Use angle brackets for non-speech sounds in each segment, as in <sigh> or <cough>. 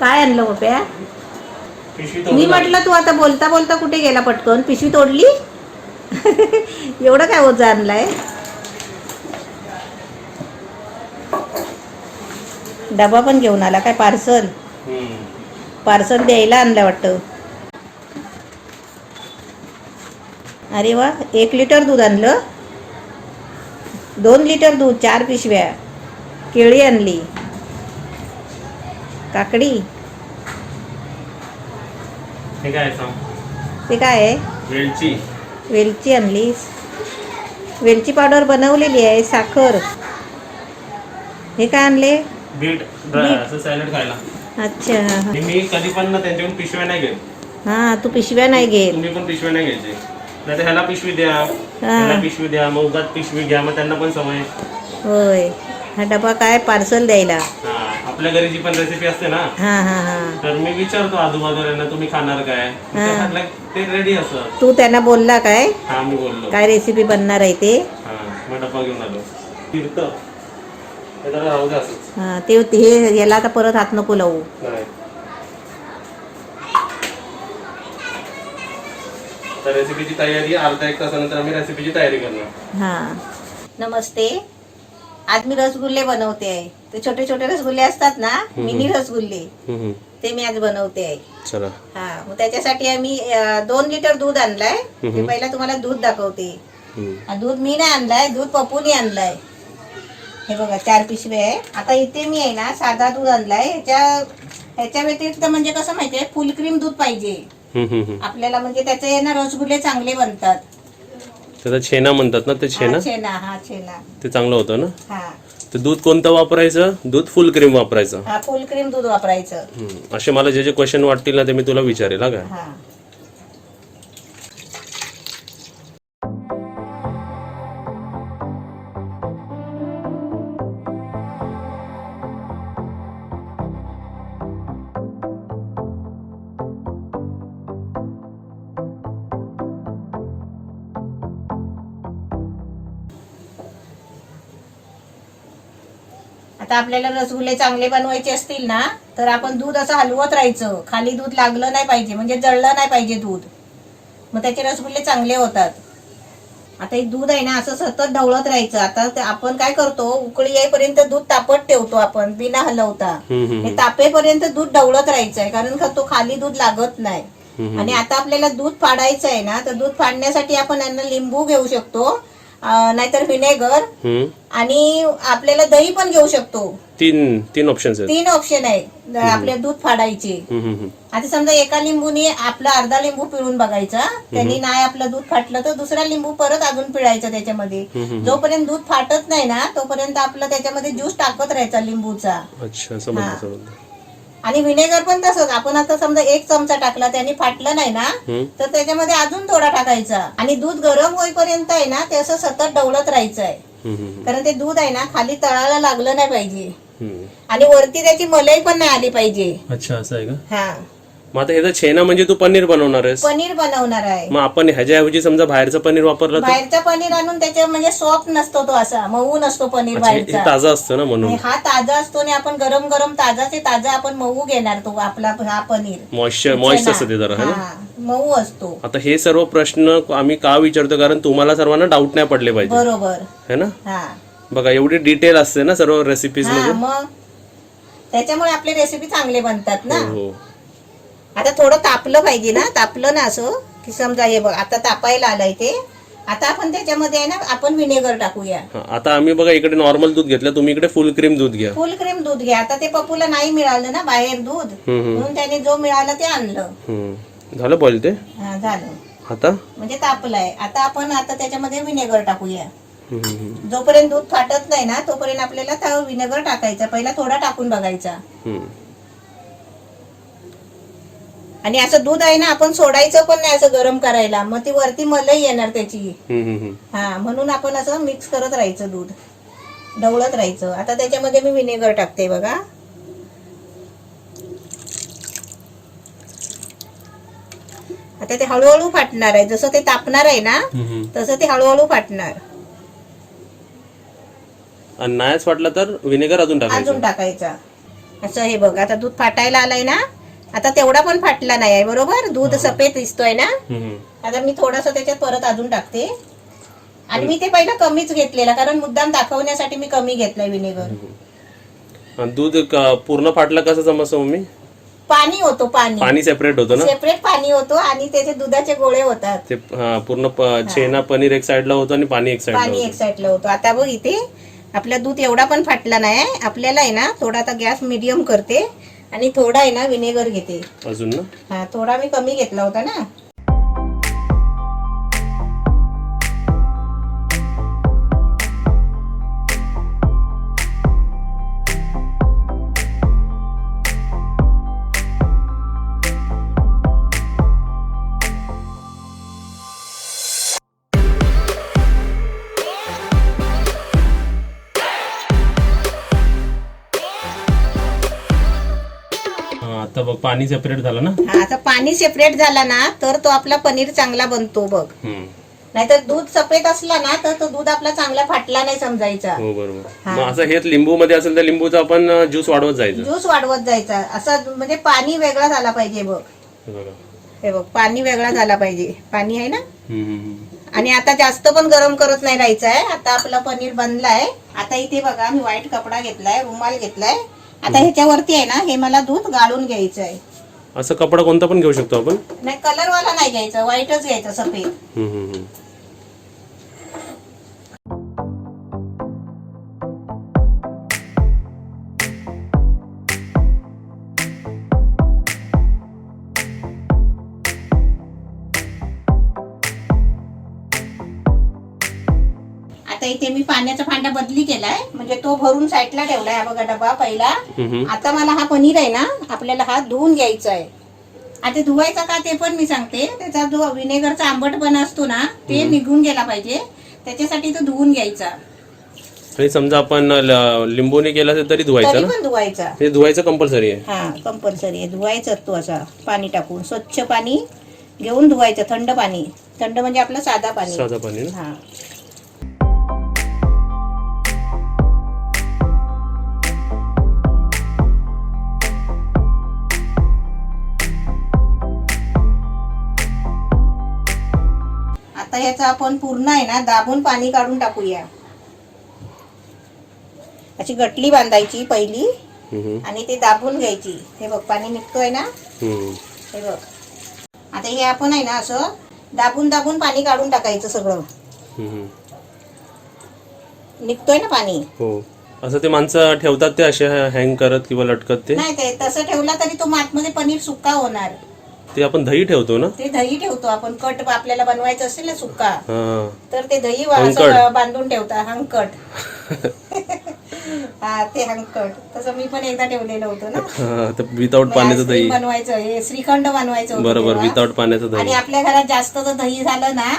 काय आणलं पिशवी मी म्हटलं तू आता बोलता बोलता कुठे गेला पटकन? पिशवी तोडली? <laughs> एवढं काय ओझं आणलाय? डबा पण घेऊन आला काय पार्सल. पार्सल द्यायला आणलं वाटतं. अरे वा एक लिटर दूध आणलं? दोन लिटर दूध चार पिशव्या. केळी आणली. काकडी. हे काय ते काय आहे? वेलची. वेलची आणलीस. वेलची पावडर बनवलेली आहे साखर. हे काय आणले? बीट. असं सॅलड खायला. अच्छा मी कधी पण ना त्यांच्याकडून पिशव्या नाही घेत. हा तू पिशव्या नाही घेत. तुम्ही पण पिशव्या नाही घ्यायचे. नाही ह्याला पिशवी द्या ह्याला पिशवी द्या मग उगाच पिशवी घ्या मग त्यांना पण सवय. होय. हा डबा काय? पार्सल द्यायला. हा. आपल्या घरी जी पण रेसिपी असते ना हा हा हा. तर मी विचारतो आजूबाजूला तुम्ही खाणार काय? ते हा. म्हटलं, ते रेडी असत तू त्यांना बोलला काय? हा मी बोललो. काय रेसिपी बनणार आहे ते? हा मग डब्बा घेऊन आलो. फिरत हे जरा राहू दे असंच. हा ते हे याला आता परत हात नको लावू. नाही. तर रेसिपीची तयारी अर्धा एक तासानंतर आम्ही रेसिपीची तयारी करणार. हा. नमस्ते. आज मी रसगुल्ले बनवते आहे. ते छोटे छोटे रसगुल्ले असतात ना मिनी रसगुल्ले ते मी आज बनवते आहे. चला. हा मग त्याच्यासाठी आम्ही अं, दोन लिटर दूध आणलाय. पहिला तुम्हाला दूध दाखवते. हा, दूध मी नाही आणलाय दूध पप्पूनी आणलाय. हे बघा चार पिशवे आहे. आता इथे मी आहे ना साधा दूध आणलाय. ह्याच्या ह्याच्या व्यतिरिक्त म्हणजे कसं माहितीये फुल क्रीम दूध पाहिजे. आपल्याला म्हणजे त्याचे ना रसगुल्ले चांगले बनतात. त्याचा छेना म्हणतात ना ते छेना? छेना हा छेना. ते चांगलं होतं ना? हा. ते दूध कोणतं वापरायचं? दूध फुल क्रीम वापरायचं. हा फुल क्रीम दूध वापरायचं. हम्म. असे मला जे जे क्वेश्चन वाटतील ना ते मी तुला विचारेल हा काय हा. आता आपल्याला रसगुल्ले चांगले बनवायचे असतील ना तर आपण दूध असं हलवत राहायचं. खाली दूध लागलं नाही पाहिजे म्हणजे जळलं नाही पाहिजे दूध. मग त्याचे रसगुल्ले चांगले होतात. आता हे दूध आहे ना असं सतत ढवळत राहायचं. आता आपण काय करतो उकळी येईपर्यंत दूध तापत ठेवतो आपण बिना हलवता. हे तापेपर्यंत दूध ढवळत राहायचं आहे कारण का तो खाली दूध लागत नाही. आणि आता आपल्याला दूध फाडायचं आहे ना तर दूध फाडण्यासाठी आपण यांना लिंबू घेऊ शकतो. नाहीतर व्हिनेगर. आणि आपल्याला दही पण घेऊ शकतो. तीन तीन ऑप्शन्स आहेत. तीन ऑप्शन आहे आपल्या दूध फाडायचे. आता समजा एका लिंबूने आपला अर्धा लिंबू पिळून बघायचा त्यांनी नाही आपलं दूध फाटलं तर दुसरा लिंबू परत अजून पिळायचा त्याच्यामध्ये. जोपर्यंत दूध फाटत नाही ना तोपर्यंत आपलं त्याच्यामध्ये ज्यूस टाकत राहायचा लिंबूचा. अच्छा आणि व्हिनेगर पण तसंच. आपण आता समजा एक चमचा टाकला त्याने फाटलं नाही ना. तर त्याच्यामध्ये अजून थोडा टाकायचा. आणि दूध गरम होईपर्यंत आहे ना ते असं सतत डवळत राहायचं आहे कारण ते दूध आहे ना खाली तळाला लागलं नाही पाहिजे. आणि वरती त्याची मलाई पण नाही आली पाहिजे. अच्छा असं आहे का? हा. मग आता ह्याचा छेना म्हणजे तू पनीर बनवणार आहेस पनीर बनवणार आहे. मग आपण ह्याच्याऐवजी समजा बाहेरचं पनीर वापरलं तर? बाहेरचा पनीर आणून त्याच्या म्हणजे सॉफ्ट नसतो तो असा मऊ नसतो पनीर अच्छा, हे बाहेरचा. ताजं असतं ना म्हणून. आणि हा ताजा असतो आणि आपण गरम गरम ताजाचे ताजा आपण मऊ घेणार तो आपला हा पनीर. मॉइश्चर मॉइस्ट असतं ते जरा है ना? हा मऊ असतो. आता हे सर्व प्रश्न आम्ही का विचारतो? कारण तुम्हाला सर्वांना डाऊट नाही पडले पाहिजे. बरोबर. है ना? हा. बघा एवढी डिटेल असते ना सर्व रेसिपीज हा मध्ये मग? त्याच्यामुळे आपले रेसिपी चांगले बनतात ना? हो. आता थोडं तापलं पाहिजे ना तापलं ना असं की समजा हे बघ आता तापायला आलंय ते. आता आपण त्याच्यामध्ये आहे ना आपण विनेगर टाकूया. आता आम्ही बघा इकडे नॉर्मल दूध घेतलं तुम्ही इकडे फुल क्रीम दूध घ्या. फुल क्रीम दूध घ्या. आता ते पप्पूला नाही मिळालं ना बाहेर दूध म्हणून त्याने जो मिळालं ते आणलं. हम्म. झालं बॉईल ते? हा झालं. आता? म्हणजे तापलाय. आता आपण आता त्याच्यामध्ये विनेगर टाकूया. हम्म, हम्म, जोपर्यंत दूध फाटत नाही ना तोपर्यंत आपल्याला त्या विनेगर टाकायचा. पहिला थोडा टाकून बघायचा. हम्म. आणि असं दूध आहे ना आपण सोडायचं पण नाही असं गरम करायला. मग ती वरती मलई येणार त्याची. हम्म, हम्म, हम्म. हा म्हणून आपण असं मिक्स करत राहायचं दूध. ढवळत राहायचं. आता त्याच्यामध्ये मी विनेगर टाकते बघा. आता ते हळूहळू फाटणार आहे. जसं ते तापणार आहे ना हम्म, हम्म. तसं ते हळूहळू फाटणार. आणि नाहीच वाटलं तर विनेगर अजून टाकायचं. अजून टाकायचा. असं हे बघ आता दूध फाटायला आलंय ना आता तेवढा पण फाटला नाही आहे बरोबर? दूध सफेद दिसतोय ना. आता मी थोडस त्याच्यात परत अजून टाकते. आणि मी ते पहिलं कमीच घेतलेला कारण मुद्दाम दाखवण्यासाठी मी कमी घेतलाय विनेगर आणि दूध क- पूर्ण फाटलं कसं समजतं मम्मी? पाणी होतो पाणी. पाणी सेपरेट होतं ना? सेपरेट पाणी होतो आणि त्याचे दुधाचे गोळे होतात. ते हा, पूर्ण प- छेना पनीर एक साइडला होतं आणि पाणी एक साइडला पाणी एक होतं साईडला होतो. आता बघ इथे आपलं दूध एवढा पण फाटला नाही. आपल्याला आहे ना थोडा आता गॅस मिडियम करते. आणि थोडा आहे ना विनेगर घेते. अजून ना? हा थोडा मी कमी घेतला होता ना. पाणी सेपरेट झालं ना? हा आता पाणी सेपरेट झाला ना तर तो आपला पनीर चांगला बनतो बघ. हम्म. नाहीतर दूध सफेद असला ना तर तो दूध आपला चांगला फाटला नाही समजायचा. हो बरोबर. मग असं हेच लिंबू मध्ये असेल तर लिंबूचा आपण ज्यूस वाढवत जायचं. ज्यूस वाढवत जायचा. असा म्हणजे पाणी वेगळा झाला पाहिजे बघ. हे बघा. हे बघ पाणी वेगळा झाला पाहिजे. पाणी आहे ना? हम्म, हम्म, हम्म. आणि आता जास्त पण गरम करत नाही राहायचं आहे आता आपला पनीर बनलाय. आता इथे बघा मी व्हाईट कपडा घेतलाय रुमाल घेतलाय. आता ह्याच्यावरती आहे ना हे मला दूध गाळून घ्यायचं आहे असं कपडा कोणता पण घेऊ शकतो आपण? नाही कलर वाला नाही घ्यायचं व्हाईटच घ्यायचं सफेद. हम्म, हम्म, हम्म. पाण्याचा भांडा बदली केलाय. म्हणजे तो भरून साईडला ठेवलाय. हा बघा डबा पहिला. हम्म. आता मला हा पनीर आहे ना आपल्याला हा धुवून घ्यायचा आहे आता धुवायचा का ते पण मी सांगते. त्याचा जो विनेगरचा आंबटपणा असतो ना ते निघून गेला पाहिजे. त्याच्यासाठी तो धुवून घ्यायचा. आणि समजा आपण ल- लिंबूने केलं असेल तरी धुवायचं तरी ना? पण धुवायचा. हे धुवायचं कंपल्सरी आहे. हा कंपल्सरी आहे. धुवायचा तो असा पाणी टाकून. स्वच्छ पाणी घेऊन धुवायचं थंड पाणी. थंड म्हणजे आपलं साधा पाणी. साधं पाणी ना? हा. आता ह्याचा आपण पूर्ण आहे ना दाबून पाणी काढून टाकूया. अशी गटली बांधायची पहिली आणि ते दाबून घ्यायची. हे बघ पाणी निघतोय ना. हे बघ. आता हे आपण आहे ना असं दाबून दाबून पाणी काढून टाकायचं सगळं. निघतोय ना पाणी? हो. असं ते माणसं ठेवतात ते असे हँग करत किंवा लटकत ते? नाही ते तसं ठेवला तरी तो आतमध्ये पनीर सुक्का होणार. ते आपण दही ठेवतो ना? ते दही ठेवतो आपण. कट आपल्याला बनवायचं असेल ना सुक्का हा. तर ते दही वा- हंकट. असं बांधून ठेवता हंकट <laughs> हा ते हंकट तसं मी पण एकदा ठेवलेलं होतं ना. हा, ते विदाऊट पाण्याचं आईस्क्रीम दही बनवायचं हे श्रीखंड बनवायचं होतं बरोबर तेव्हा. विदाऊट पाण्याचं आणि दही आपल्या घरात जास्त जर दही झालं ना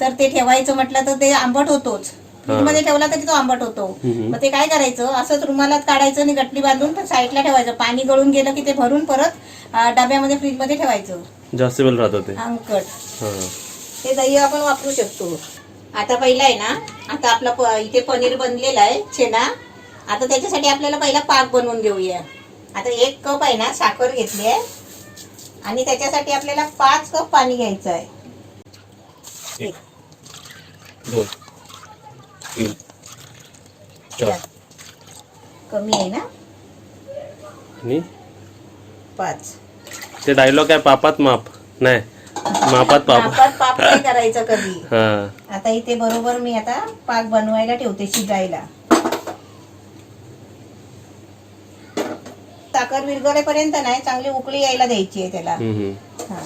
तर ते ठेवायचं म्हटलं तर ते आंबट होतोच. मध्ये ठेवला तरी तो आंबट होतो. मग ते काय करायचं? असंच रुमालात काढायचं आणि गटली बांधून साईडला ठेवायचं. पाणी गळून गेलं की ते भरून परत डब्यामध्ये फ्रीजमध्ये ठेवायचं. जास्त वेळ राहतं ते. अंकट. हा. ते दही आपण वापरू शकतो. आता पहिला आहे ना आता आपला इथे पनीर बनलेला आहे छेना. आता त्याच्यासाठी आपल्याला पहिला पाक बनवून घेऊया. आता एक कप आहे ना साखर घेतली आहे. आणि त्याच्यासाठी आपल्याला पाच कप पाणी घ्यायचं आहे. तीन चार कमी आहे ना? आणि? पाच. ते डायलॉग आहे पापात माप. नाही मापात पाप. मापात पाप नाही करायचं कधी. हा. आता इथे बरोबर मी आता पाक बनवायला ठेवते शिजायला. साखर विरघळेपर्यंत नाही चांगली उकळी यायला द्यायची आहे त्याला. हम्म, हम्म. हा.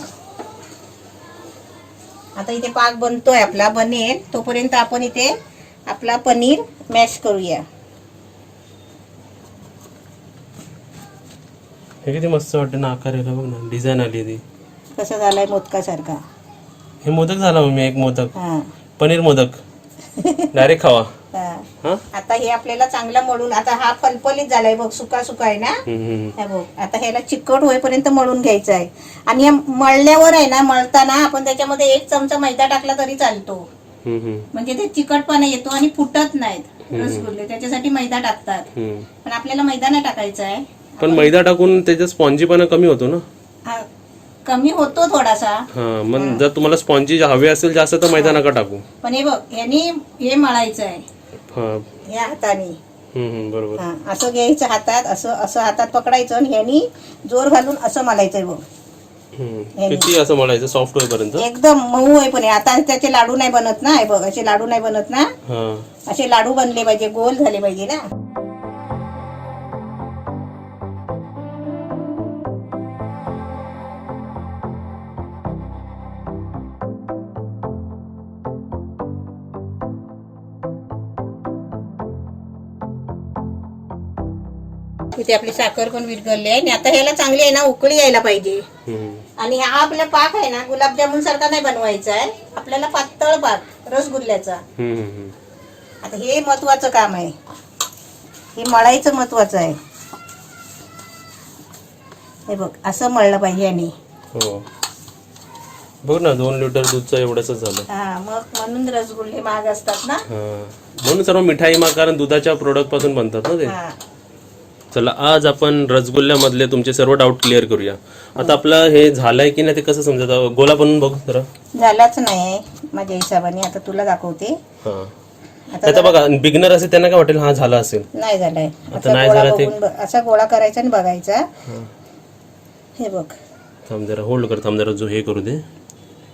आता इथे पाक बनतोय आपला बनेल. तोपर्यंत आपण इथे आपला पनीर मॅश करूया. हे किती मस्त वाटतं ना आकार यायला बघ ना. डिझाईन आली ती. कसं झालाय मोदकासारखा? हे मोदक झाला मम्मी एक मोदक. हा. पनीर मोदक. डायरेक्ट खावा. हा. हा? आता हे आपल्याला चांगला मळून आता हा फलफलीत झालाय बघ सुका सुका आहे ना? हम्म, हम्म. हे बघ आता ह्याला चिकट होईपर्यंत मळून घ्यायचं आहे आणि या मळल्यावर आहे ना मळताना आपण त्याच्यामध्ये एक चमचा मैदा टाकला तरी चालतो. म्हणजे ते चिकटपणा येतो आणि फुटत नाहीत रसगुल्ले. त्याच्यासाठी मैदा टाकतात. पण आपल्याला मैदा नाही टाकायचा आहे. पण मैदा टाकून त्याचा स्पॉन्जीपणा कमी होतो ना? हा, कमी होतो थोडासा. हा मग जर तुम्हाला स्पॉन्जी हवे असेल जास्त तर मैदा नका टाकू. पण हे बघ यांनी हे मळायचं आहे. हा. या हाताने. हम्म, हम्म, बरोबर. हा असं घ्यायचं हातात असं असं हातात पकडायचं आणि ह्यानी जोर घालून असं मलायचंय बघ. किती असं म्हणायचं? सॉफ्ट होईपर्यंत? एकदम मऊ आहे पण. आता त्याचे लाडू नाही बनत ना हे बघ असे लाडू नाही बनत ना. असे लाडू बनले पाहिजे गोल झाले पाहिजे ना. इथे आपली साखर पण विरघळली आहे आणि आता ह्याला चांगली आहे ना उकळी यायला पाहिजे. आणि हा आपला पाक आहे ना गुलाबजामुन सारखा नाही बनवायचा आहे. आपल्याला पातळ पाक रसगुल्ल्याचा. आता हे महत्वाचं काम आहे. हे मळायचं महत्वाचं आहे. हे बघ असं मळलं पाहिजे यांनी. हो. बघ ना दोन लिटर दूधचं एवढंच झालं. हा मग म्हणून रसगुल्ले महाग असतात ना? हा. म्हणून सर्व मिठाई मग कारण दुधाच्या प्रोडक्टपासून बनतात ना ते. हा. चला आज आपण रसगुल्ल्यामधले तुमचे सर्व डाऊट क्लिअर करूया. आता आपलं हे झालंय की नाही ते कसं समजत? गोला बनवून बघ जरा. झालाच नाही माझ्या हिशोबाने. आता तुला दाखवते. हा. आता आता बघा बिगनर असेल त्यांना काय वाटेल हा झाला असेल. नाही झालाय. आता नाही गोळा झाला ते- बघून असा गोळा करायचा आणि बघायचा. हा. बघ. थांब जरा होल्ड कर थांब जरा जो हे करू दे.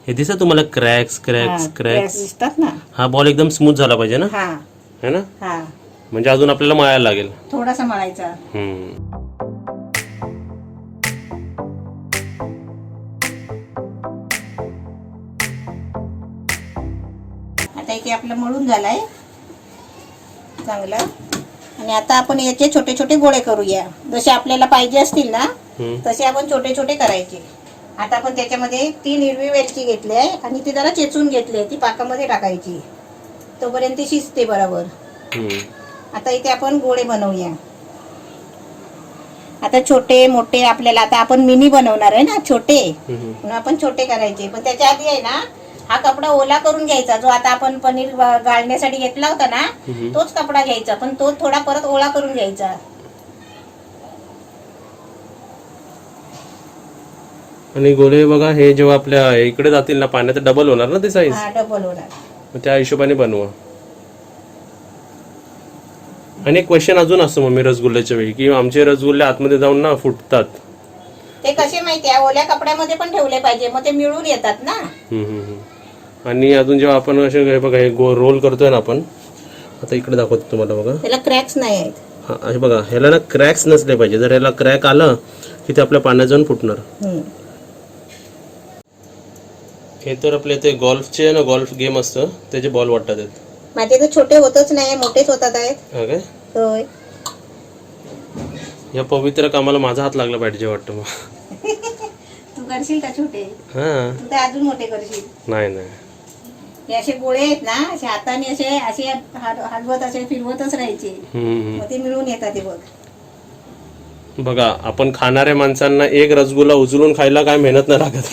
हे दिसत तुम्हाला क्रॅक्स क्रॅक्स क्रॅक्स दिसतात ना. हा बॉल एकदम स्मूथ झाला पाहिजे ना? हा. है ना? हा. म्हणजे अजून आपल्याला मळायला लागेल. थोडासा मळायचा. हम्म. आता इथे आपलं मळून झालाय. चांगलं. आणि आता आपण याचे छोटे छोटे गोळे करूया. जसे आपल्याला पाहिजे असतील ना हम्म. तसे आपण छोटे छोटे करायचे. आता आपण त्याच्यामध्ये तीन हिरवी वेलची घेतली आहे आणि ती जरा चेचून घेतली आहे. ती पाकामध्ये टाकायची. तोपर्यंत ती शिजते बरोबर. हम्म. आता इथे आपण गोळे बनवूया. आता छोटे मोठे आपल्याला आता आपण मिनी बनवणार आहे ना छोटे. म्हणून आपण छोटे करायचे. पण त्याच्या आधी आहे ना हा कपडा ओला करून घ्यायचा जो आता आपण पनीर गाळण्यासाठी घेतला होता ना. तोच कपडा घ्यायचा. पण तो थोडा परत ओला करून घ्यायचा. आणि गोले बघा हे जेव्हा आपल्या इकडे जातील ना पाण्यात डबल होणार ना ते साईज डबल होणार. त्या हिशोबाने बनवा. आणि एक क्वेश्चन अजून असतो मम्मी रसगुल्ल्याच्या वेळी की आमचे रसगुल्ले आतमध्ये जाऊन ना फुटतात. ते कसे माहिती आहे? ओल्या कपड्यामध्ये पण ठेवले पाहिजे मग ते मिळून येतात ना. हम्म, हम्म, हम्म. आणि अजून जेव्हा आपण असे हे बघा हे गो रोल करतोय ना आपण आता इकडे दाखवतो तुम्हाला बघा. त्याला क्रॅक्स नाही आहेत. हा हे बघा ह्याला ना क्रॅक्स नसले पाहिजे. जर ह्याला क्रॅक आलं की ते आपल्या पाण्यात जाऊन फुटणार. हे तर आपले ते गोल्फचे ना गोल्फ गेम असतं त्याचे बॉल वाटतात. आहेत माझे तर छोटे होतच नाही मोठेच होतात आहेत. होय. या पवित्र कामाला माझा हात लागला पाहिजे वाटतं मग <laughs> तू करशील का छोटे? हा. तू तर अजून मोठे करशील. नाही नाही. हे असे गोळे आहेत ना असे हाताने असे असे हलवत असे फिरवतच राहायचे. मग ते मिळून येतात ते बघ. बघा आपण खाणाऱ्या माणसांना एक रसगुल्ला उचलून खायला काय मेहनत नाही लागत.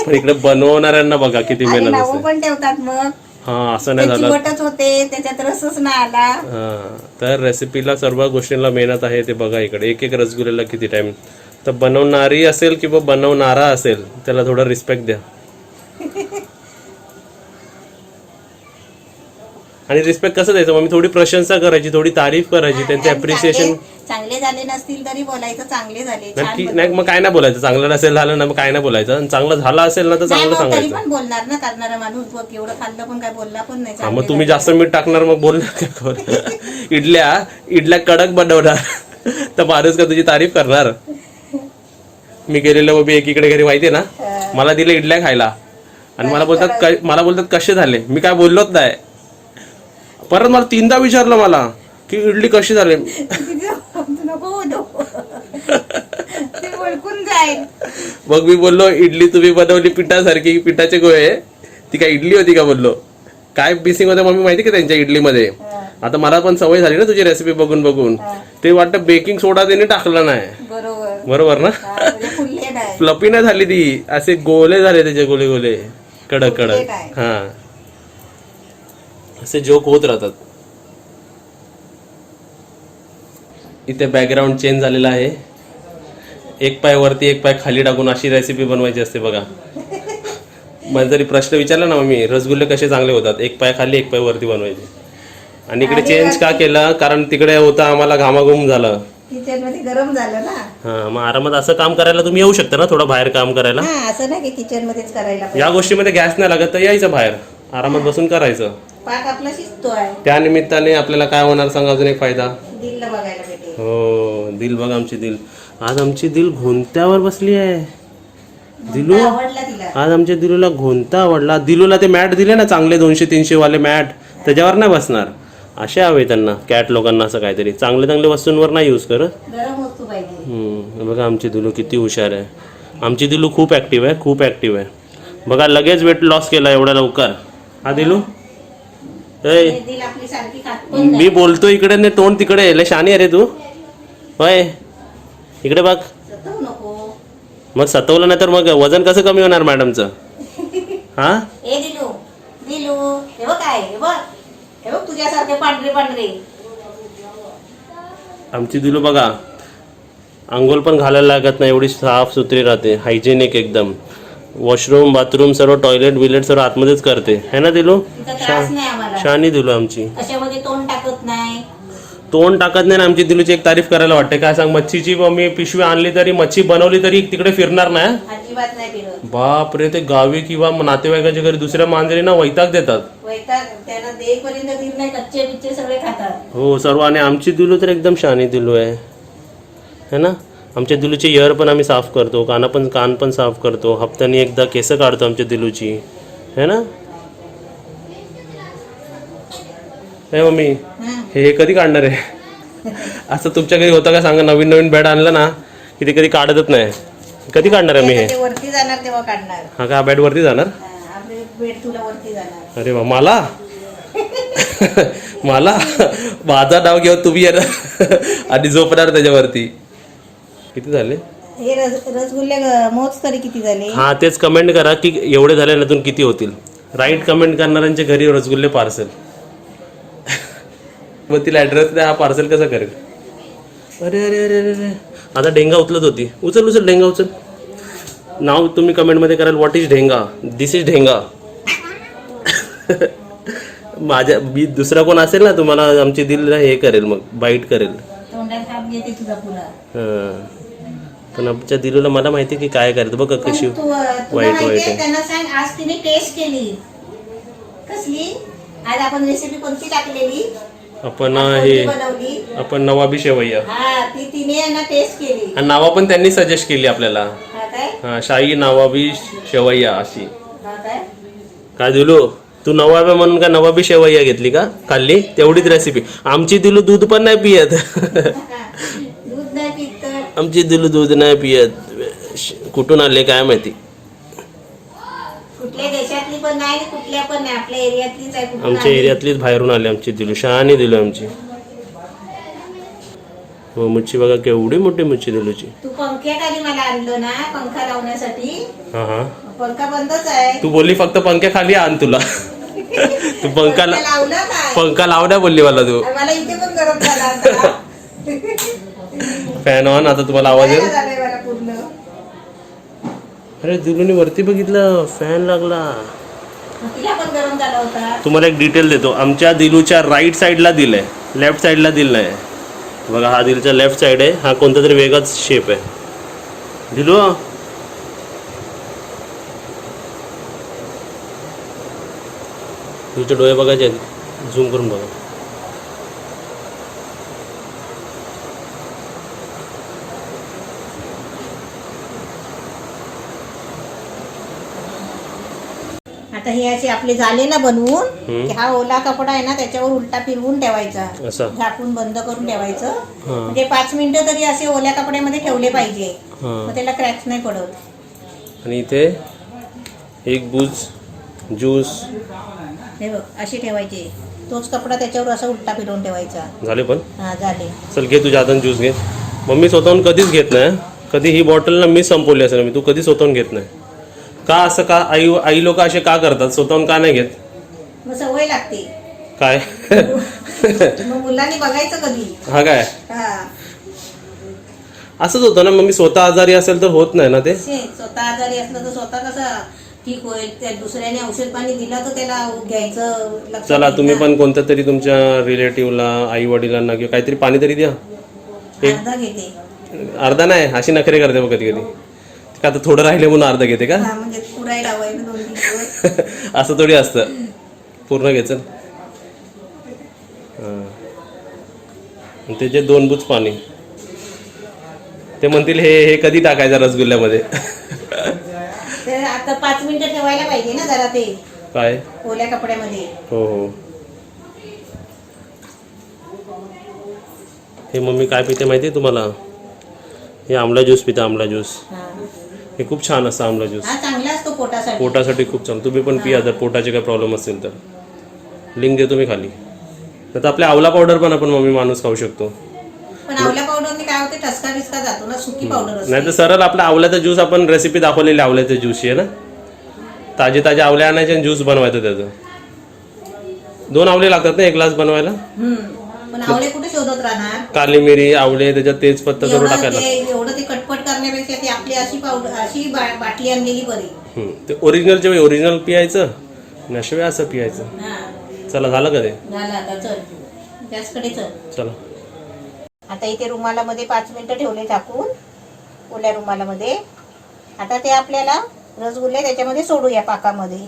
<laughs> पण इकडे बनवणाऱ्यांना बघा किती मेहनत पण ठेवतात मग. हा असं नाही झालं. वटच होते त्याच्यात रसच नाही आला. हा तर रेसिपीला सर्व गोष्टींना मेहनत आहे ते बघा इकडे. एक एक रसगुल्ल्याला किती टाइम तर बनवणारी असेल किंवा बनवणारा असेल त्याला थोडा रिस्पेक्ट द्या. <laughs> आणि रिस्पेक्ट कसं द्यायचं? मग मी थोडी प्रशंसा करायची थोडी तारीफ करायची त्यांचे अप्रिसिएशन चांगले- झाले नसतील तरी बोलायचं चांगले झाले नक्की. नाही मग काय नाही बोलायचं. चांगलं नसेल झालं ना मग काय नाही बोलायचं. आणि चांगलं झालं असेल ना तर नाही चांगलं मग तरी सांगायचं. पण बोलणार ना करणारा माणूस. बघ एवढं खाल्लं पण काय बोलला पण नाही. हा चांगले मग तुम्ही. जास्त मीठ टाकणार मग बोलणार? इडल्या इडल्या कडक बनवणार. तर माणूस का तुझी तारीफ करणार? मी गेलेलो बाबी एकीकडे घरी माहितीये ना? मला दिले इडल्या खायला. आणि मला बोलतात "क- मला बोलतात कसे झाले? मी काय बोललोच नाही. परत मला तीनदा विचारलं मला. की इडली कशी झाली? <laughs> मग मी बोललो इडली तुम्ही बनवली पिठासारखी पिठाचे गोळे. ती काय इडली होती का बोललो? काय बिसिंग होतं मम्मी माहिती का त्यांच्या इडलीमध्ये? आता मला पण सवय झाली ना तुझी रेसिपी बघून बघून. ते वाटतं बेकिंग सोडा त्याने टाकला नाही. बरोबर. ना? म्हणजे फ्लपी नाही. झाली ती. असे गोले झाले त्याचे गोले गोले कडक. कडक. हा. असे जोक होत राहतात. इथे बॅकग्राऊंड चेंज झालेला आहे. एक पाय वरती एक पाय खाली टाकून अशी रेसिपी बनवायची असते बघा. मला जरी प्रश्न विचारला ना मी रसगुल्ले कसे चांगले होतात? एक पाय खाली एक पाय वरती बनवायचे. आणि इकडे चेंज का केलं? कारण तिकडे होता आम्हाला घामाघूम झालं. किचनमध्ये गरम झालं ना. हा मग आरामात असं काम करायला तुम्ही येऊ शकता ना थोडं बाहेर काम करायला? हा असं नाही की किचन मध्येच करायला पाहिजे. या गोष्टीमध्ये गॅस नाही लागत तर यायचं बाहेर. आरामात बसून करायचं. पाक आपला शिजतोय. त्या निमित्ताने आपल्याला काय होणार सांगा अजून एक फायदा? दिलला बघायला. हो दिल बघ आमची दिल. आज आमची दिल घोंत्यावर बसली आहे. दिलू आज आमच्या दिलूला घोंता आवडला. दिलूला ते मॅट दिले ना चांगले दोनशे तीनशे वाले मॅट त्याच्यावर नाही बसणार. असे हवे त्यांना कॅट लोकांना असं काहीतरी. चांगले चांगले वस्तूंवर नाही यूज करत. बघा आमची दिलू किती हुशार आहे. आमची दिलू खूप ऍक्टिव्ह आहे खूप ऍक्टिव्ह आहे. बघा लगेच वेट लॉस केला एवढ्या लवकर. हा दिलू? मी बोलतो इकडे ने तोंड तिकडे. शानी अरे तू. होय. इकडे बघ. मग सतवलं नाही तर मग वजन कसं कमी होणार मॅडमचं? हा? आमची दिलू बघा. आंघोळ पण घालायला लागत नाही एवढी साफ सुथरी राहते हायजेनिक एकदम. वॉशरूम बाथरूम सर्व टॉयलेट बिलेट सर्व आतमध्येच करते. है ना दिलू? शानी दिलू आमची. तोंड टाकत नाही. तोंड टाकत नाही ना आमची दिलूची एक तारीफ करायला वाटते. काय सांग मच्छीची मी पिशवी आणली तरी मच्छी बनवली तरी तिकडे फिरणार नाही बाप रे ते गावी किंवा नातेवाईकांच्या घरी दुसऱ्या मांजरीना वैताग देतात. हो सर्व आणि आमची दिलू तर एकदम शानी दिलू आहे. है ना? आमच्या दिलूचे इयर पण आम्ही साफ करतो काना पण कान पण साफ करतो हप्त्यानी एकदा केस काढतो आमच्या दिलूची. है ना? मम्मी. हा. कधी काढणार आहे? असं तुमच्या घरी होतं का सांगा नवीन नवीन बेड आणलं ना की ते कधी काढतच नाही. कधी काढणार आहे मी हे? वरती जाणार तेव्हा काढणार. हा का बेड वरती जाणार? हा, आपले बेड तुला वरती जाणार. अरे वा मला? मला? माझा नाव घेऊन तुम्ही येणार. आणि झोपणार त्याच्यावरती. किती झाले? हे रस रसगुल्ले ग- मोज तरी किती झाले? हा तेच कमेंट करा की एवढे झाले ना तुम किती होतील? राईट कमेंट करणाऱ्यांच्या घरी रसगुल्ले पार्सल मग तिला ऍड्रेस द्या हा पार्सल कसा करेल? अरे अरे अरे अरे अरे. आता डेंगा उचलत होती. उचल उचल डेंगा उचल. नाव तुम्ही कमेंटमध्ये कराल व्हॉट इज ढेंगा दिस इज ढेंगा माझ्या मी दुसरा कोण असेल ना तुम्हाला आमची दिल हे करेल मग बाईट करेल. हां. पण आमच्या दिलूला मला माहिती की काय करायचं. बघा कशी वाईट वाईट आहे आज तिने टेस्ट केली. कसली? आज आपण रेसिपी कोणती टाकलेली? आपण हे बनवली? आपण नवाबी शेवय्या हा ती तिने ना टेस्ट केली. आणि नावा पण त्यांनी सजेस्ट केली आपल्याला. हा काय? हा शाही नवाबी शेवय्या अशी. हा काय? काय दिलू? तू नवाबी म्हणून का नवाबी शेवय्या घेतली का? खाल्ली? तेवढीच रेसिपी आमची दिलू दूध पण नाही पियत. <laughs> दूध नाही पित तर? आमची दिलू दूध नाही पियत. श- कुठून आले काय माहिती? कुठल्या पण नाही आणि कुठल्या पण नाही. आपल्या एरियातलीच आहे कुठून आमच्या आली? एरियातलीच बाहेरून आली आमची दिलू. शहाणी दिलू आमची. हो मुच्छी बघा केवढी मोठी मुच्छी दिलूची तू पंख्याखाली मला आणलं ना पंखा लावण्यासाठी. हा हा. पंखा बंदच आहे. तू बोलली फक्त पंख्या खाली आण तुला. तू पंखा पंखा ला- लावला काय? पंखा लाव नाही बोलली मला तू. आणि मला इथे पण गरम झाला आता. फॅन ऑन आता तुम्हाला आवाज येईल. काय झालंय मला पूर्ण. अरे दिलूने वरती बघितलं फॅन लागला. तिला पण गरम झाला होता. तुम्हाला एक डिटेल देतो. आमच्या दिलूच्या राईट साईडला दिलं आहे लेफ्ट साईडला दिलं आहे बघा हा दिलचा लेफ्ट साईड आहे. हा कोणता तरी वेगळाच शेप आहे. दिलू? तुमचे डोळे बघायचे आहेत. झूम करून बघा. आता हे असे आपले झाले ना बनवून. की हा ओला कपडा आहे ना त्याच्यावर उलटा फिरवून ठेवायचा. असा. झाकून बंद करून ठेवायचं. हां. म्हणजे पाच मिनिटं तरी असे ओल्या कपड्यामध्ये ठेवले पाहिजे. हां. मग त्याला क्रॅक्स नाही पडत. आणि इथे एक बूज ज्यूस. हे बघ असे ठेवायचे. तोच कपडा त्याच्यावर असा उलटा फिरवून ठेवायचा. झाले पण? हा झाले. चल घे तुझ्या हाताने ज्यूस घे. मम्मी स्वतःहून कधीच घेत नाही कधी ही बॉटल ना मी संपवली असेल मी तू कधी स्वतःहून घेत नाही. का असं का? आई आई लोक असे का करतात? स्वतःहून का नाही घेत? मग सवय लागते. काय? मग मुलांनी बघायचं कधी? हा काय? हा. असंच होतं ना मग मी स्वतः आजारी असेल तर होत नाही ना ते? स्वतः आजारी असलं तर स्वतः कसं ठीक होईल? त्या दुसऱ्याने औषध पाणी दिलं तर त्याला घ्यायचं लक्षात चला येईल तुम्ही ना. पण कोणत्या तरी तुमच्या रिलेटिव्हला आई वडिलांना किंवा काहीतरी पाणी तरी द्या. अर्धा घेते. अर्धा नाही अशी नखरे करते बघ कधी कधी का आता थोडं राहिले म्हणून अर्धा घेते का? हा म्हणजे दोन तीन दिवस. <laughs> असं थोडी असतं. पूर्ण घ्यायचं ते जे दोन बुच पाणी ते म्हणतील हे हे कधी टाकायचं रसगुल्ल्यामध्ये? <laughs> ते आता पाच मिनिटं ठेवायला पाहिजे ना जरा ते. काय? ओल्या कपड्यामध्ये. हो हो. हे मम्मी काय पिते माहिती आहे तुम्हाला? हे आमला ज्यूस पिते आमला ज्यूस. हा. हे खूप छान असतं आमला ज्यूस हा चांगला असतो पोटासाठी. पोटासाठी खूप चांगलं. तुम्ही पण पिया जर पोटाचे काही प्रॉब्लेम असेल तर. लिंक देतो मी खाली. तर आपल्या आवला पावडर पण आपण मम्मी माणूस खाऊ शकतो. पण आवल्या पावडरने काय होते? ठसका बिस्का जातो ना सुकी पावडर असते. नाही तर सरळ आपल्या आवल्याचा ज्यूस आपण रेसिपी दाखवलेली आवल्याच्या ज्यूसची आहे ना? ताजे ताजे आवले आणायचे आणि ज्यूस बनवायचं त्याचं. दोन आवले लागतात ना एक ग्लास बनवायला? हम्म. पण आवळे कुठे शोधत राहणार? काली मिरी आवले त्याच्यात तेजपत्ता सर्व एवढं टाकायला. ते एवढं ते कटपट करण्यापेक्षा ती आपली अशी पावडर अशी बा- बाटली आणलेली बरी. हम्म. ते ओरिजिनलच्या वेळी ओरिजिनल पियायचं वेळी असं पियायचं. हा. चला झालं का ते? झालं आता चल. गॅसकडे चल. चला. आता इथे रुमालामध्ये पाच मिनिटं ठेवले टाकून ओल्या रुमालामध्ये. आता ते आपल्याला रसगुल्ले त्याच्यामध्ये सोडूया पाकामध्ये.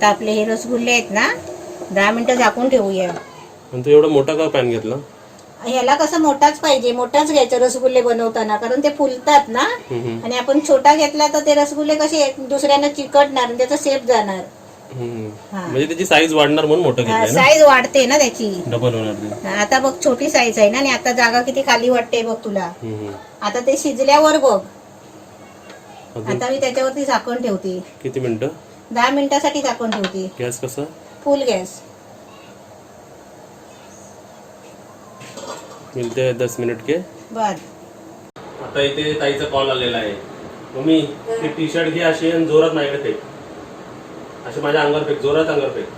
आता आपले हे रसगुल्ले आहेत ना दहा मिनिटं झाकून ठेवूया. आणि तो एवढा मोठा का पॅन घेतला? ह्याला कसं मोठाच पाहिजे मोठाच घ्यायचा रसगुल्ले बनवताना कारण ते फुलतात ना. हम्म. आणि आपण छोटा घेतला तर ते रसगुल्ले कसे एक दुसऱ्यांना चिकटणार आणि त्याचा शेप जाणार. हम्म. हा. म्हणजे त्याची साईज वाढणार म्हणून मोठं घेतलंय ना? साईज वाढते ना त्याची. डबल होणार ते. आता बघ छोटी साईज आहे ना आणि आता जागा किती खाली वाटते बघ तुला. हम्म. आता ते शिजल्यावर बघ. अजून? आता मी त्याच्यावरती झाकण ठेवते. किती मिनिटं? दहा मिनिटासाठी झाकण ठेवते. गॅस कसा? Full gas. मिळते हैं दस मिनिट के बर. आता इथे ताईचा कॉल आलेला आहे. मम्मी ते टी शर्ट घे अशी आणि जोरात माझ्याकडे फेक. असे माझ्या अंगावर फेक जोरात अंगावर फेक.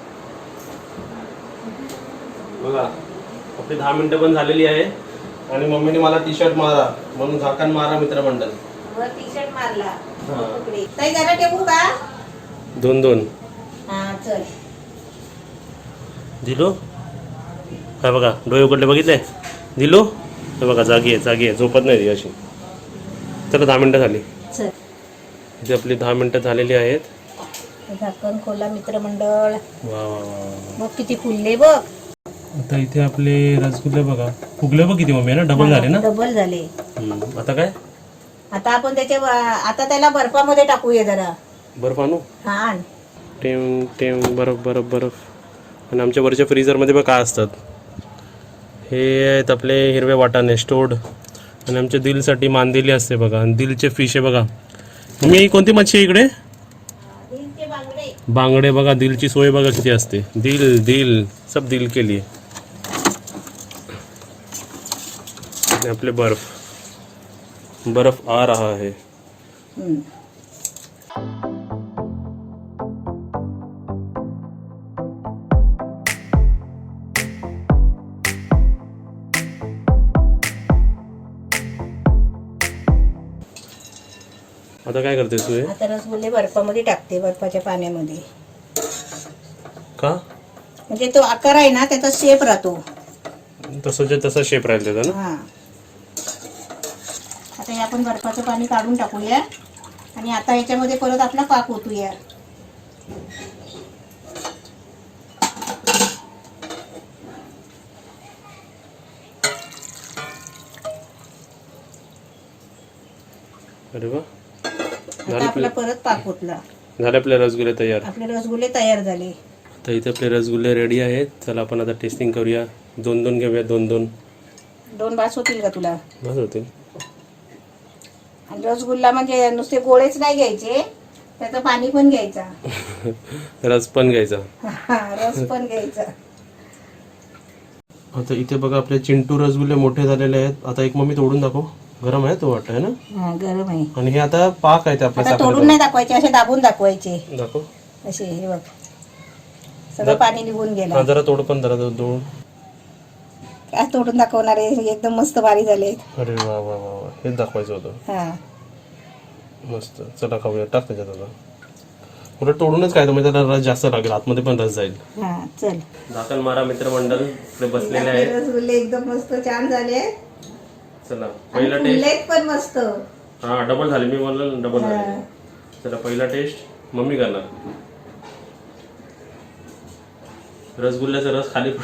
बघा आपली दहा मिनिटं पण झालेली आहे. आणि मम्मीने मला टी शर्ट मारा म्हणून झाकण मारा मित्रमंडळ. वर टी शर्ट मारला. हा. ताई जरा ठेवू का? दोन दोन. हा चल. दिलो? काय बघा डोळे उघडले बघितले? दिलो? हे बघा जागी आहे जागी आहे झोपत नाही ती अशी. चला दहा मिनिटं झाली. चल. इथे आपली दहा मिनिटं झालेली आहेत. झाकण खोला मित्रमंडळ. वा वा मग किती फुलले बघ. आता इथे आपले रसगुल्ले बघा. फुगले बघ किती मम्मी ना? डबल झाले ना? डबल झाले. आता काय? आता आपण त्याच्या आता त्याला बर्फामध्ये टाकूया जरा. बर्फ आणू? हा आण. टेम टेम बर्फ बर्फ बर्फ. आणि आमच्या वरच्या फ्रीजरमध्ये बघ काय असतात? हे आहेत आपले हिरवे वाटाणे स्टोर्ड आणि आमच्या दिलसाठी मांदेली असते बघा. आणि दिलचे फिश आहे बघा. ही कोणती मच्छी आहे इकडे? बांगडे. बघा. दिलची सोय बघा किती असते. दिल दिल. सब दिल के लिए. आणि आपले बर्फ. बर्फ आ रहा है. आता काय करतेस तू हे? आता रसगुल्ले बर्फामध्ये टाकते बर्फाच्या पाण्यामध्ये. का? म्हणजे तो आकार आहे ना त्याचा शेप राहतो. तसं तसा शेप राहील त्याचा ना? हा. आता हे आपण बर्फाचं पाणी काढून टाकूया. आणि आता याच्यामध्ये परत आपला पाक ओतूया. अरे वा. आता आपला परत पाक ओतला झाले आपले रसगुल्ले तयार. आपले रसगुल्ले तयार झाले. तर इथे आपले रसगुल्ले रेडी आहेत. चला आपण आता टेस्टिंग करूया. दोन दोन घेऊया दोन दोन. दोन बास होतील का तुला? बस होतील. आणि रसगुल्ला म्हणजे नुसते गोळेच नाही घ्यायचे त्याचं पाणी पण घ्यायचा. <laughs> रस पण घ्यायचा. हा, रस पण घ्यायचा. आता इथे बघा आपले चिंटू रसगुल्ले मोठे झालेले आहेत. आता एक मम्मी तोडून दाखव. गरम आहे तो वाटत आहे ना? हा, गरम आहे. आणि हे आता पाक आहेत आपल्या आता तोडून नाही दाखवायचे असे दाबून दाखवायचे. दाखव. असे हे बघ. सगळं पाणी निघून गेलं. जरा तोड पण जरा तोड काय तोडून दाखवणार आहे? एकदम मस्त भारी झाले. अरे वा वा वा वा. हेच दाखवायचं होतं. हा. मस्त. चला खाऊया. टाक त्याच्यात आता. उलट तोडूनच काय म्हणजे त्याला रस जास्त लागेल. आतमध्ये पण रस जाईल. हा चल. झाकण मारा मित्रमंडळ. इकडे बसलेले आहेत. रसगुल्ले एकदम मस्त. छान झाले. चला पहिला टेस्ट फुललेत पण मस्त. हा डबल झाले. मी म्हणलं डबल. झाले. चला पहिला टेस्ट मम्मी करणार. रसगुल्ल्याचा रस खाली पड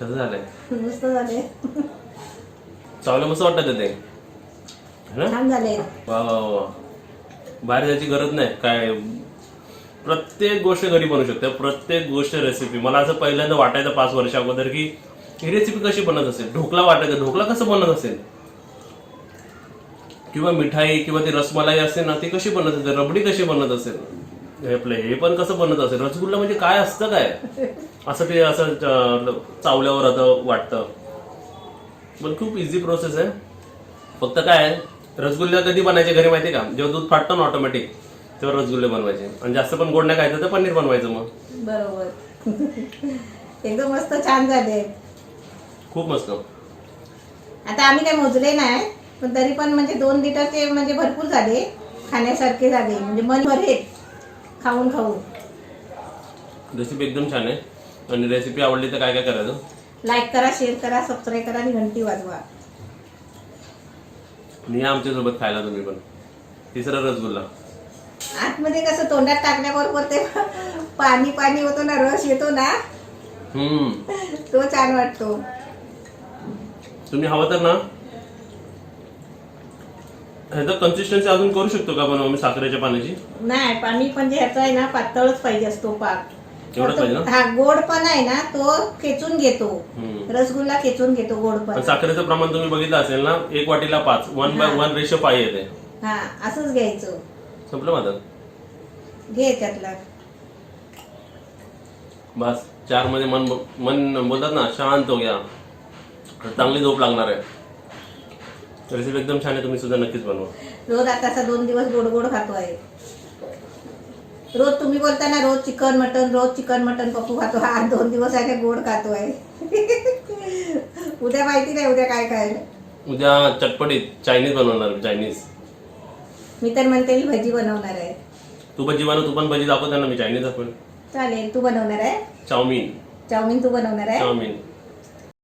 कसं झालंय? मस्त झाले चावलं मस्त वाटत ते? है ना? छान झाले वा वा वा. बाहेर जायची गरज नाही. काय? प्रत्येक गोष्ट घरी बनवू शकते. प्रत्येक गोष्ट रेसिपी मला असं पहिल्यांदा वाटायचं पाच वर्ष अगोदर की ही रेसिपी कशी बनत असेल? ढोकला वाटत ढोकला कसं बनत असेल? किंवा मिठाई किंवा ती रसमलाई असते ना ती कशी बनत असेल? रबडी कशी बनत असेल? हे आपलं हे पण कसं बनत असेल? रसगुल्ला म्हणजे काय असतं काय? असं ते असं चावल्यावर आता वाटतं. पण खूप इझी प्रोसेस आहे. फक्त काय आहे, कधी बनायचे घरी माहिती का? जेव्हा दूध फाटतं ना ऑटोमॅटिक तेव्हा रसगुल्ले बनवायचे. आणि जास्त पण गोड नाही खायचं तर पनीर बनवायचं मग. बरोबर. <laughs> एकदम मस्त छान झाले. खूप मस्त. आता आम्ही काही मोजले नाही पण तरी पण म्हणजे दोन लिटरचे म्हणजे भरपूर झाले. खाण्यासारखे झाले म्हणजे मन भरेल. खाऊन खाऊन. रेसिपी एकदम छान आहे. आणि रेसिपी आवडली तर काय काय करायचं लाईक करा शेअर करा सबस्क्राईब करा आणि घंटी वाजवा. आणि या आमच्यासोबत खायला तुम्ही पण. तिसरा रसगुल्ला. आतमध्ये कसं तोंडात टाकल्याबरोबर ते पाणी पाणी होतो ना रस येतो ना. तो छान वाटतो. तुम्ही हवं तर ना ह्याचं कन्सिस्टन्सी अजून करू शकतो का बनवा मी साखरेच्या पाण्याची नाही पाणी पण जे ह्याचा आहे ना पातळच पाहिजे असतो पाक. एवढंच पाहिजे ना? हा गोड पण आहे ना तो खेचून घेतो. हम्म. रसगुल्ला खेचून घेतो गोड पण. पण साखरेचं प्रमाण तुम्ही बघितलं असेल ना एक वाटीला पाच वन बाय वन रेशो पाय येते. हा असंच घ्यायचं. संपलं माझं? घे त्यातला. बस चारमध्ये मन मन बोलतात ना शांत हो गया. चांगली झोप लागणार आहे. रेसिपी एकदम छान आहे तुम्ही सुद्धा नक्कीच बनवा. रोज आता असा दोन दिवस गोड गोड खातो आहे. रोज तुम्ही बोलता ना रोज चिकन मटन रोज चिकन मटन पप्पू खातो. हा दोन दिवस आहे गोड खातो आहे. उद्या माहिती नाही उद्या काय खायला उद्या चटपटीत चायनीज बनवणार चायनीज मी तर म्हणते मी भजी बनवणार आहे. तू भजी बनव तू पण भजी दाखव त्यांना मी चायनीज दाखवेल. चालेल तू बनवणार आहे? चाऊमिन चाऊमिन तू बनवणार आहे? चाऊमिन